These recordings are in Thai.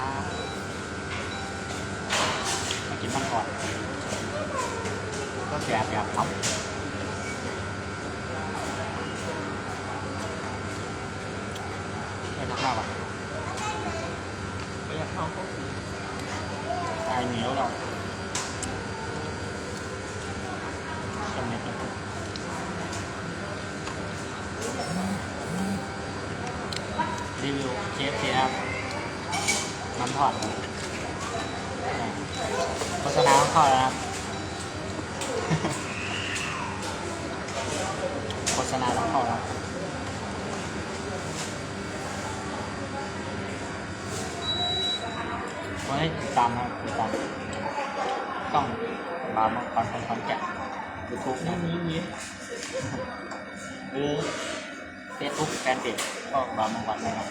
ครับมากินมันก่อนก็แสบแบบครับไม่ทักข้าวอะ ไม่อยากเข้าห้องสี ตายเหนียวเราชมเน็ตรีวิวเคฟซีครับน้ำทอดครับ โฆษณาต้องเข้าแล้วนะครับโฆษณาต้องเข้าแล้วไว้ติดตามนะครับติดตามต้องบาร์มังกรคนขอนแก่นยูทูบนี่นะนี้นี้หรือเฟซบุ๊กแฟนเพจก็บาร์มังกรนะครับ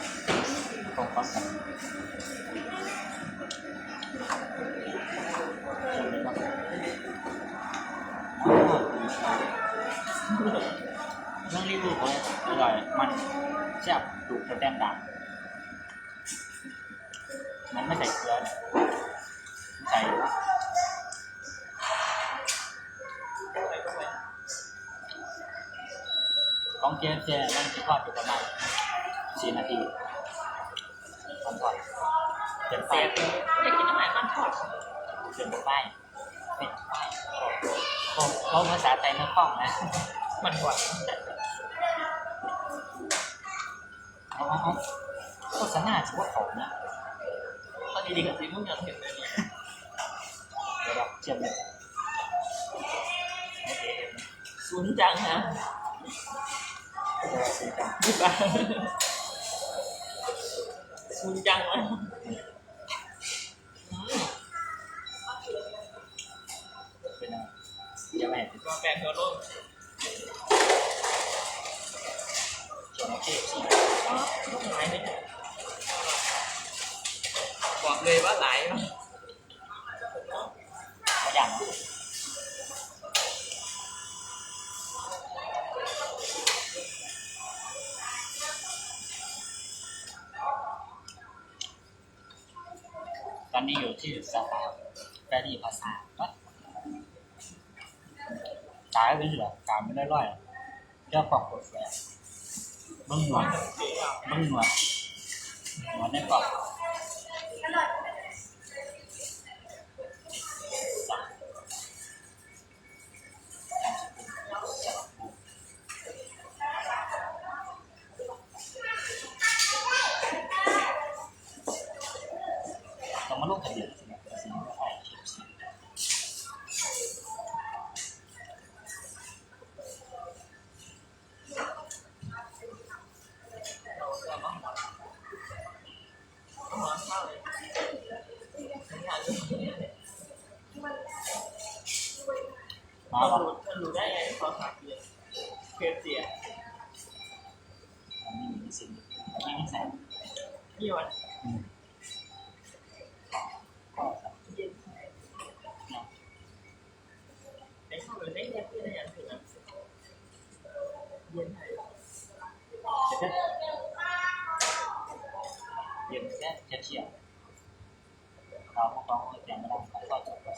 คนขอนแก่น เรื่องรีวิวเลยอร่อย มันแซ่บถูกกระแตมดังมันไม่ใส่เกลือเนี่ยใส่ของเจเจมันจะทอดอยู่ประมาณสี่นาทีทำทอดเป็นไฟเสียอยากกินอาหารมันทอดเป็นไฟเป็นไฟเขาเขาภาษาไทยไม่คล่องนะ มันกว่า เอาเอาเอาโฆษณาถือว่าเขานะตอนดีๆกับซีมุ่งยังเห็นเลยเนี่ยเดี๋ยวเราเชื่อมเลยศูนย์จังนะเดี๋ยวเราซื้อกันดีกว่าศูนย์จังวะ ร้อยเจ้าของกดแฝงเบิ้งหนวดเบิ้งหนวดหนวดในกรอบต้องมาลงทะเบียนใช่ไหมเป็นสิ่งที่ใครคิดสิ หอมข้าวเลยสัญญาณเลย มา เราแล้วรู้เรารู้ได้ไงเขาขับเรือเคฟเสียอันนี้มีสิ่งอันนี้ไม่ใส่ยี่วันอืมก็ครับเย็นเนาะได้เข้าไปได้แค่เพื่อนได้ยังถึงอะเย็นไทยเดี๋ยวเย็นแค่จะเที่ยวเราพวกเราเตรียมไม่ได้ก็จบแล้ว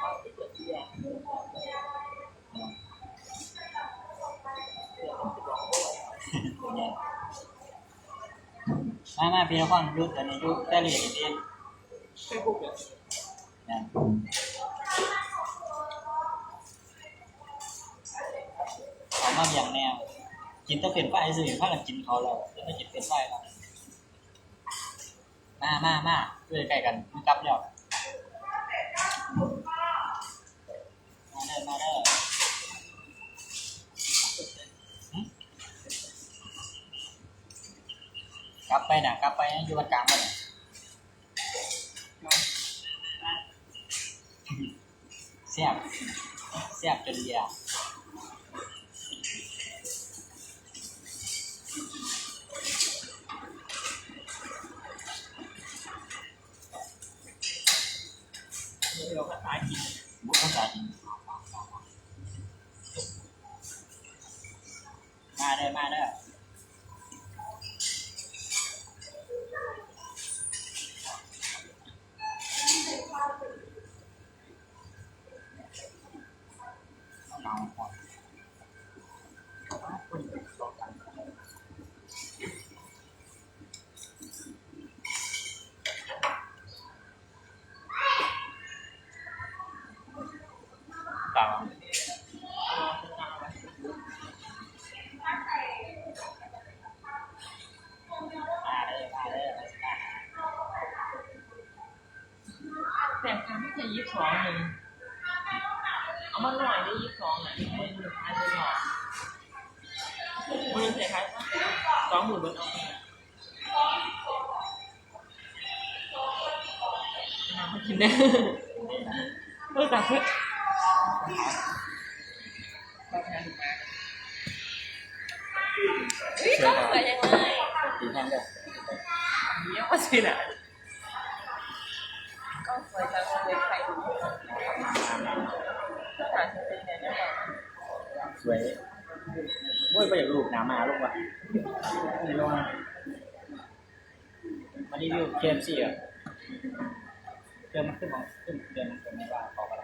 ข้าวที่เกิดที่แดงเพื่อนผมจะบอกว่า เนี่ย มามาพี่ละครยุทธตอนนี้ยุทธได้เรียนเรีเฟซบุ๊กเนี่ยนะเอามาอย่างแนวกินต้องเป็นไฟสิถ้ากันกินเขาเราจะไม่กินเป็นไฟครับมามามาเพื่อใกล้กันมันกลับแล้วมาเด้อมาเด้อ กลับไปนะกลับไปอยู่วัดกลางไปนะเสียบเสียบจนเดียวเราก็ตายกินบุกภาษาจีนด้อมาเด้อเมาก่อนคนต่อกันเปล่า มาเลยมาเลยมาสิมา แต่ครั้งที่จะยี่สิบสองหนึ่งเอามาหน่อยได้ยี่สิบสองน่ะมือหนึ่งพันเลยหรอมือเสียท้ายสองหมื่นบนเอาไปน้ำมา กินได้เออแต่เพื่อเฮ้ยต้องสวยยังไงตีแห้งเลยเยี่ยมสินะก็สวยจังเลยใครดูสถานที่เป็นไงเนี่ยสวยโว้ยไปอยากลูกน้ำมาลูกว่ะไม่รู้นะมารีวิวเกมสี่อะ เดือนมันขึ้นของขึ้นเดือนมันเป็นไม่ว่าขอกัน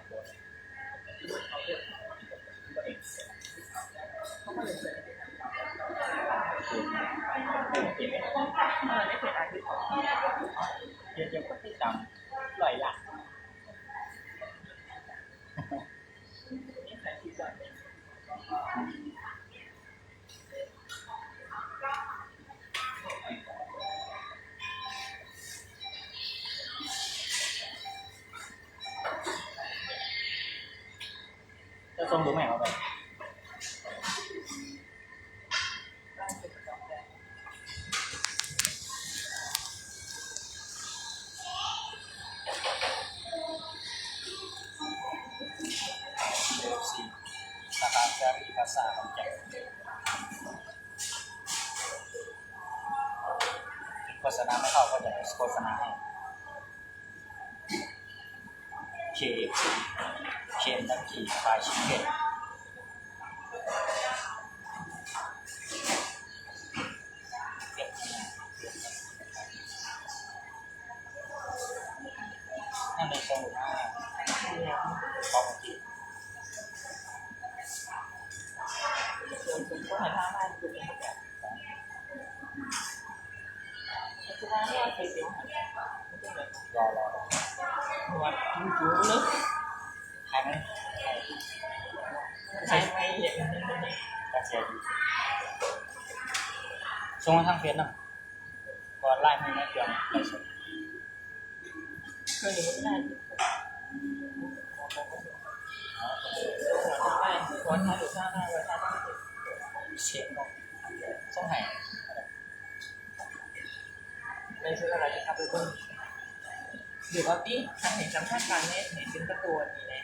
ไหมเอาไปสี่สาขาเซรีภาษาของแกโฆษณาไม่เข้าก็จะโฆษณาให้เคเคนทักกี้ฟายชิคเก้นนั่น ส่งมาทางเฟซน่อยก่อนไล่มือแม่เดียวไล่สดเคยเห็นไม่ได้หัวท้ายหัวท้ายหรือข้างหน้าหัวท้ายต้องเห็นเช็คก่อนส่งให้ในชุดอะไรที่ทำไปเบิ้งหรือว่าพี่ทำเห็นสัมภาการเนี่ยเห็นเป็นประตูนี่แหละ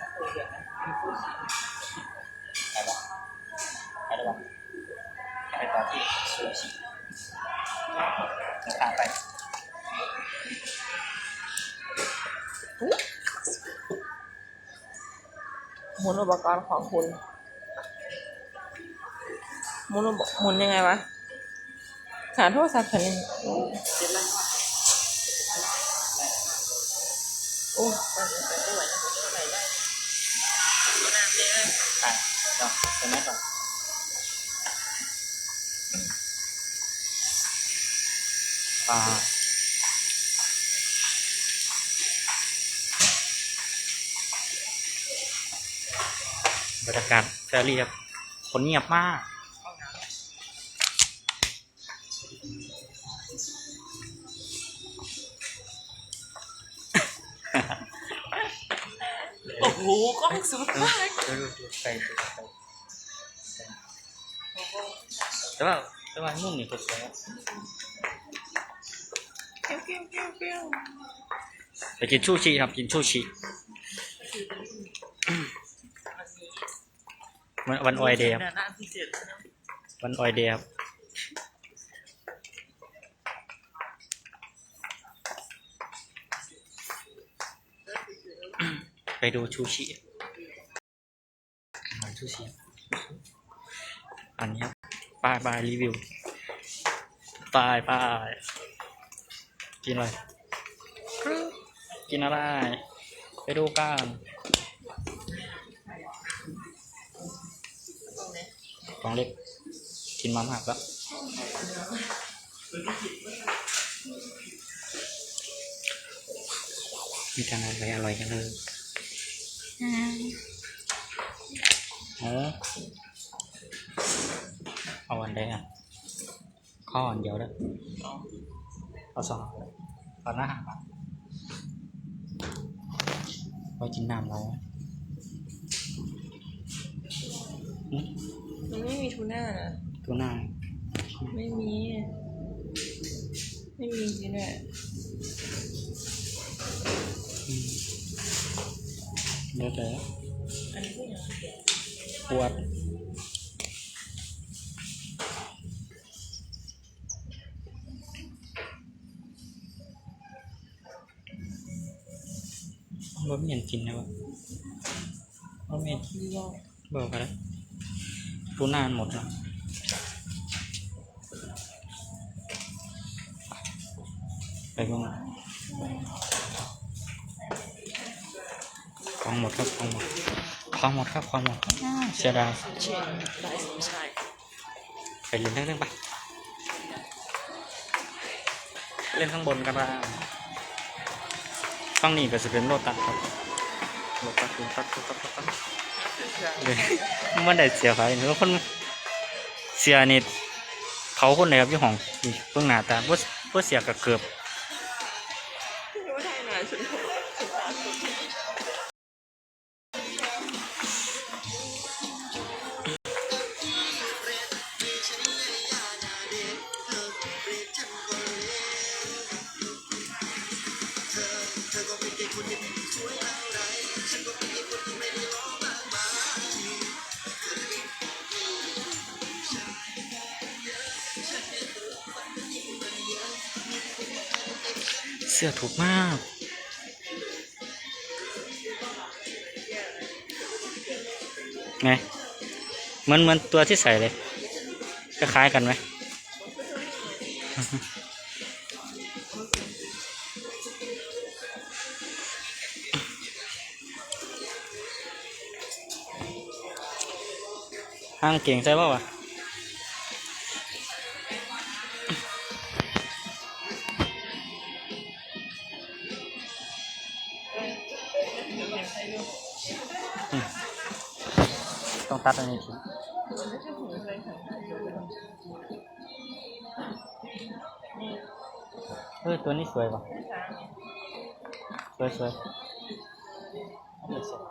ประตูเดียวนะมีผู้สีไปบ้างไปได้บ้างไปต่อที่ ตามไปหมุนอุปกรณ์ของคุณหมุนอุปหมุนยังไงวะหาโทรศัพท์ฉันยังโอ้ไปไม่ไหวนะผมไม่ไหวได้เอาน้ำเลยไปเนาะเห็นไหมก่อนป ลาบรรยากาศแฟรี่ครับคนเงียบมากโอ้โหกล้องสุดมากดูดูดูไปดูไปแต่ว่าแต่ว่านุ่มนี่ก็สวยนะเกี้ยวเกี้ย ไปกินชูชีครับกินชูชีวันวันออยเดย์ครับวันออยเดย์ครับไปดูชูชีชูชีอันนี้ครับไปไปรีวิวไปไป กินอะไร กินอะไร ไปดูกันตรงไหนของเล็ก กินมามากแล้วมีทานอะไรอร่อยกันเลยโอ้เอาอันใดอะข้ออันเดียวเด้อสองเอาสอง เอาหน้าหางไว้กินน้ำเราอืมมันไม่มีทูน่านะตัวหน้าไม่มี ไม่มีจริงด้วยอืมเดี๋ยวแต่อันนี้ก็อย่างปวด กินนะวะรถไม่เห็นดีว่าบอกกันแล้วรู้นานหมดแล้วไปบ้างของหมดครับของหมดของหมดครับของหมดเสียดายเช่นได้สมชายไปเล่นเรื่องเรื่องไปเล่นข้างบนกันบ้างฝั่งนี้ก็จะเป็นโลตัสครับ โลตัดตัดตัดตัสเลยมันได้เสียไปหรือคนเสียนี่เขาคนไหนครับอยู่ห้องนี่เพิ่งหน้าตาเพื่อเพื่อเสียกับเกือบ สื้อถูกมาก ไง เหมือนเหมือนตัวที่ใส่เลยก็คล้ายกันไหมห้างเก่งใช่ป่าวะ ต้องตัดอันนี้ทิ้งเลยค่ะเออตัวนี้สวยป่ะสวยสวยอันนี้สวย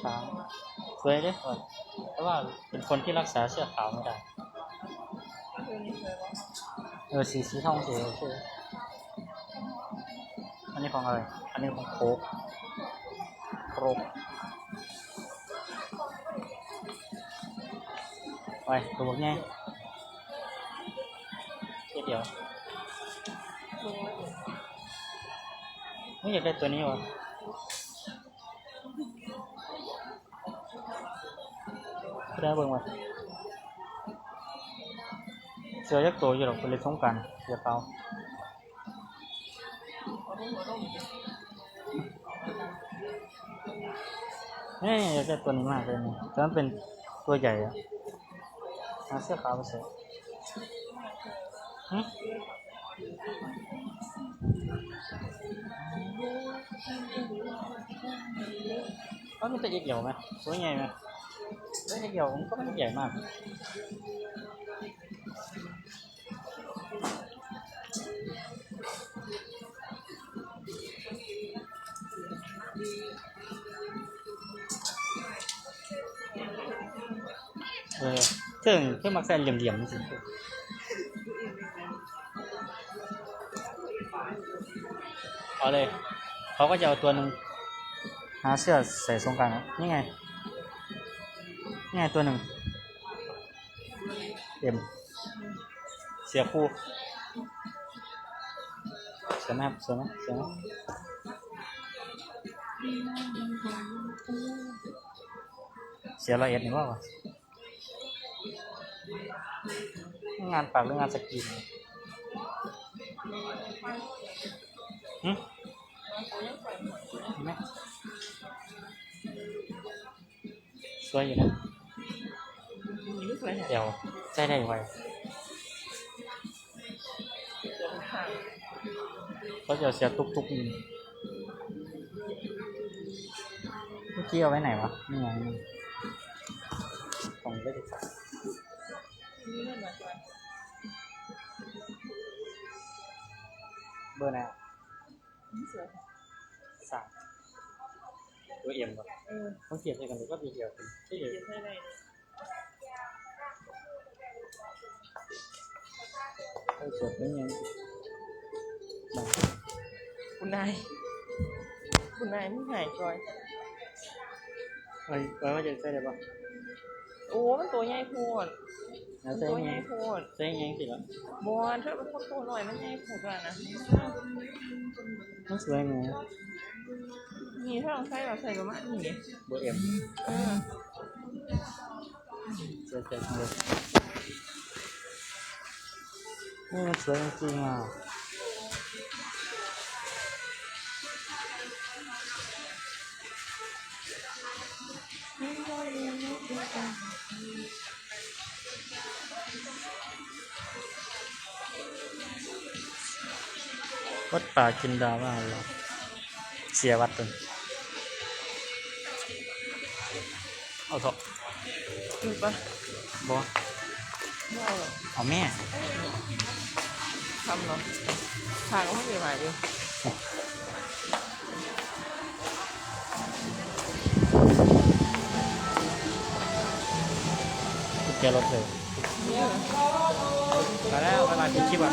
ช้างสวยด้อเพราะว่าเป็นคนที่รักษาเสื้อขาวไม่ได้เออสีสีทองสีโอเค อันนี้ของอะไร อันนี้ของโคกโคกไปตัวง่ายเดี๋ยวไม่อยากได้ตัวนี้วะได้เบิ่งวะเสือยักษ์ตัวอยู่หรอกเป็นเล็กสงกรารอย่าเปล่า นี่ยอยากได้ตัวนี้มากเลยนี่แต่มันเป็นตัวใหญ่อะหาเสื้อขาวไปเสียหึก็มีตัวเกี่ยวไหมตัวใหญ่ไหมตัวเกี่ยวมันก็ไม่ได้ใหญ่มาก เออซึ่งเพื่อมักใส่เหลี่ยมๆนี่สิเอาเลย เขาก็จะเอาตัวหนึ่งหาเสื้อใส่สงกรารนี่ไง นี่ไงตัวหนึ่งเต็มเสียคู่เสียไหมครับเสียไหมเสียไหมเสียละเอียดนี่ว่าวะ งานปากหรืองานสกรีนหึเห็นไหมสวยอยู่นะนี่ไม่สวยแฮะเดี๋ยวใช้ได้ไวเดี๋ยวข้างเขาจะเอาเสียตุกตุกนี่เมื่อกี้เอาไว้ไหนวะ นี่ไงนี่ของได้ดีกว่านี่ เงินมาก่อนเบอร์ไหนอะนี่สวยแฮะสามตัวเอ็มก่อนเออต้องเขียนใส่กันหรือว่าบีเดียวกันใช่เดี๋เดียยววใส่ได้เลยต้องเขียนไม่ยังมาคุณนาย คุณนายไม่หายก่อนเอ้ยเอ้ยว่าจะใส่ได้ปะ โอ้มันตัวใหญ่โพดแล้วมันใส่ตัวยัใหญ่งโพดใส่ยังสิละบอลเธอเป็นคนตัวหน่อยมันใหญ่โพดว่านะต้องสวยไหมนี่ถ้าเราใส่เราใส่ประมาณนี้เนี่ยเบอร์เอ็มเออสวยจังเลยนี่มันสวยจริงๆอะ วัดป่าจินดาว่าเราเสียวัดตัวเอาเถอะถูกปะบอไม่เอาหรอกเอาแม่ทำเนาะทางก็ไม่มีหมายดิกุญแจรถเลยเนี่ย มาแล้วเวลาที่คลิปอะ